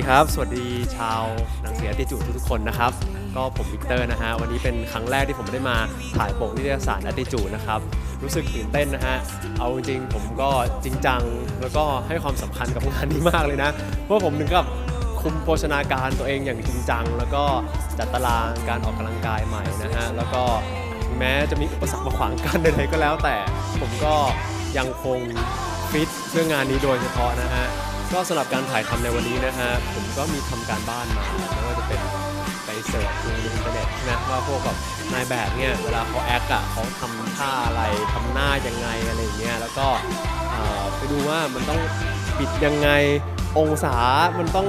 สดีครับ สวัสดีชาวหนังสืออติจูทุกๆคนนะครับ ก็ผมวิกเตอร์นะฮะ วันนี้เป็นครั้งแรกที่ผมได้มาถ่ายปกนิตยสารอติจูนะครับ รู้สึกตื่นเต้นนะฮะ เอาจริงผมก็จริงจัง แล้วก็ให้ความสำคัญกับงานนี้มากเลยนะ เพราะผมถึงกับคุมโภชนาการตัวเองอย่างจริงจัง แล้วก็จัดตารางการออกกำลังกายใหม่นะฮะ แล้วก็แม้จะมีอุปสรรคมาขวางกันใดๆก็แล้ว แต่ผมก็ยังคงฟิตเพื่องานนี้โดยเฉพาะนะฮะ ก็สำหรับการถ่ายทำในวันนี้นะฮะผมก็มีทำการบ้านมาไม่ว่าจะเป็นไปเสิร์ชดูในอินเทอร์เน็ตนะว่าพวกแบบนายแบบเนี่ยเวลาเขาแอคอะเขาทำท่าอะไรทำหน้ายังไงอะไรอย่างเงี้ยแล้วก็ไปดูว่ามันต้องปิดยังไงองศามันต้อง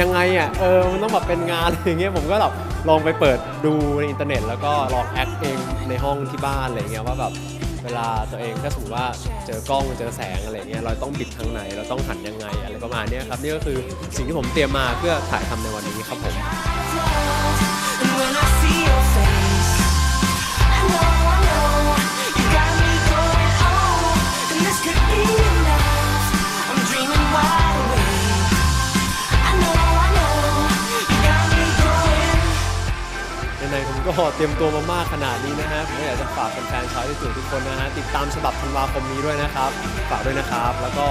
ยังไงอะเออมันต้องแบบเป็นงานอะไรอย่างเงี้ยผมก็แบบลองไปเปิดดูในอินเทอร์เน็ต แล้วก็ลองแอคเองในห้องที่บ้านอะไรอย่างเงี้ยว่าแบบ เวลาตัวเองถ้าสมมติว่าเจอกล้องเจอแสงอะไรเงี้ยเราต้องบิดทางไหน เราต้องหันยังไงอะไรประมาณเนี้ยครับนี่ก็คือสิ่งที่ผมเตรียมมาเพื่อถ่ายทำในวันนี้ครับผม ก็เตรียมตัวมามากขนาดนี้นะฮะผมก็อยากจะฝากแฟนๆชาวที่จูทุกคนนะฮะติดตามฉบับธันวาคมนี้ด้วยนะครับฝากด้วยนะครับ แล้วก็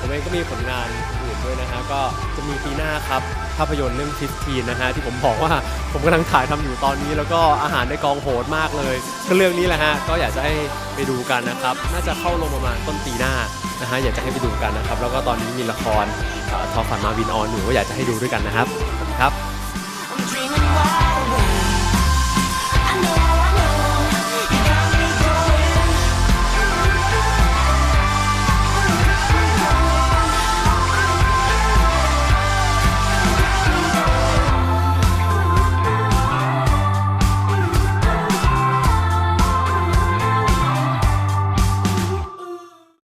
ผมเองก็มีผลงานอื่นด้วยนะฮะก็จะมีปีหน้าครับภาพยนตร์เรื่อง15นะฮะที่ผมบอกว่าผมกำลังถ่ายทำอยู่ตอนนี้ แล้วก็อาหารในกองโหดมากเลยก็เรื่องนี้แหละฮะก็อยากจะให้ไปดูกันนะครับ น่าจะเข้าลงประมาณต้นปีหน้านะฮะอยากจะให้ไปดูกันนะครับ แล้วก็ตอนนี้มีละครทอฝันมาวินออนอยู่ก็อยากจะให้ดูด้วยกันนะครับขอบคุณครับ